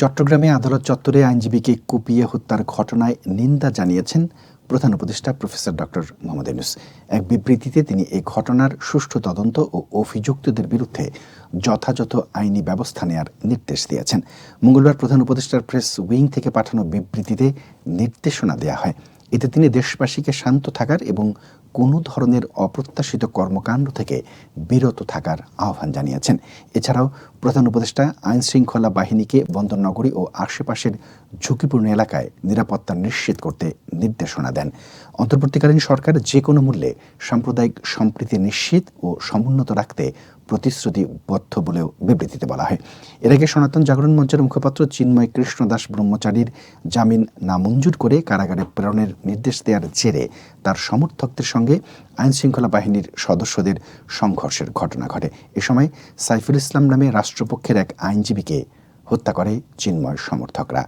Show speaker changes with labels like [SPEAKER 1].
[SPEAKER 1] চট্টগ্রামে আদালত চত্বরে আইনজীবীকে কুপিয়ে হত্যার ঘটনায় নিন্দা জানিয়েছেন প্রধান উপদেষ্টা প্রফেসর ডক্টর মোহাম্মদ ইউনুস। এক বিবৃতিতে তিনি এই ঘটনার সুষ্ঠু তদন্ত ও অভিযুক্তদের বিরুদ্ধে যথাযথ আইনি ব্যবস্থা নেয়ার নির্দেশ দিয়েছেন। মঙ্গলবার প্রধান উপদেষ্টার প্রেস উইং থেকে পাঠানো বিবৃতিতে নির্দেশনা দেওয়া হয়। এতে তিনি দেশবাসীকে শান্ত থাকার এবং কোনো ধরনের অপ্রত্যাশিত কর্মকাণ্ড থেকে বিরত থাকার আহ্বান জানিয়েছেন। এছাড়াও প্রধান উপদেষ্টা আইন শৃঙ্খলা বাহিনীকে বন্দরনগরী ও আশেপাশের ঝুঁকিপূর্ণ এলাকায় নিরাপত্তা নিশ্চিত করতে নির্দেশনা দেন। অন্তর্বর্তীকালীন সরকার যে কোনো মূল্যে সাম্প্রদায়িক সম্প্রীতি নিশ্চিত ও সমুন্নত রাখতে প্রতিশ্রুতিবদ্ধ বলেও বিবৃতিতে বলা হয়। এর আগে সনাতন জাগরণ মঞ্চের মুখপাত্র চিন্ময় কৃষ্ণদাস ব্রহ্মচারীর জামিন নামঞ্জুর করে কারাগারে প্রেরণের নির্দেশ দেওয়ার জেরে তার সমর্থকদের সঙ্গে আইনশৃঙ্খলা বাহিনীর সদস্যদের সংঘর্ষের ঘটনা ঘটে। এ সময় সাইফুল ইসলাম নামে রাষ্ট্রপক্ষের এক আইনজীবীকে হত্যা করে চিন্ময় সমর্থকরা।